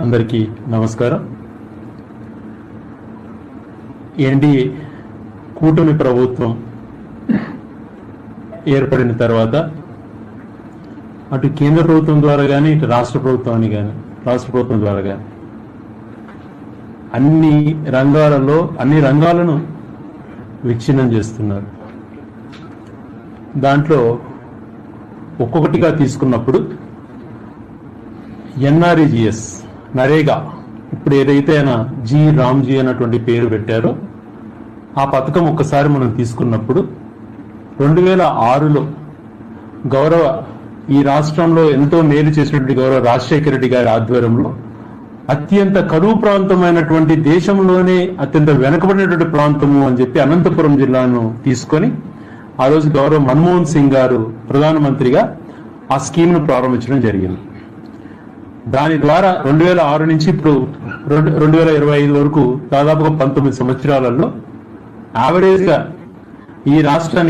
అందరికీ నమస్కారం. ఎన్డీఏ కూటమి ప్రభుత్వం ఏర్పడిన తర్వాత అటు కేంద్ర ప్రభుత్వం ద్వారా కానీ ఇటు రాష్ట్ర ప్రభుత్వాన్ని కానీ రాష్ట్ర ప్రభుత్వం ద్వారా కానీ అన్ని రంగాలలో అన్ని రంగాలను విచ్ఛిన్నం చేస్తున్నారు. దాంట్లో ఒక్కొక్కటిగా తీసుకున్నప్పుడు ఎన్ఆర్ఈజిఎస్ నరేగా. ఇప్పుడు ఏదైతే ఆయన జి రామ్జీ అన్నటువంటి పేరు పెట్టారో ఆ పథకం ఒక్కసారి మనం తీసుకున్నప్పుడు రెండు వేల ఆరులో గౌరవ ఈ రాష్ట్రంలో ఎంతో మేలు చేసినటువంటి గౌరవ రాజశేఖర రెడ్డి గారి ఆధ్వర్యంలో అత్యంత కరువు ప్రాంతమైనటువంటి దేశంలోనే అత్యంత వెనకబడినటువంటి ప్రాంతము అని చెప్పి అనంతపురం జిల్లాను తీసుకొని ఆ రోజు గౌరవ మన్మోహన్ సింగ్ గారు ప్రధానమంత్రిగా ఆ స్కీమ్ను ప్రారంభించడం జరిగింది. దాని ద్వారా రెండు వేల ఆరు నుంచి ఇప్పుడు రెండు రెండు వేల ఇరవై ఐదు వరకు దాదాపుగా పంతొమ్మిది సంవత్సరాలలో యావరేజ్గా ఈ రాష్ట్రానికి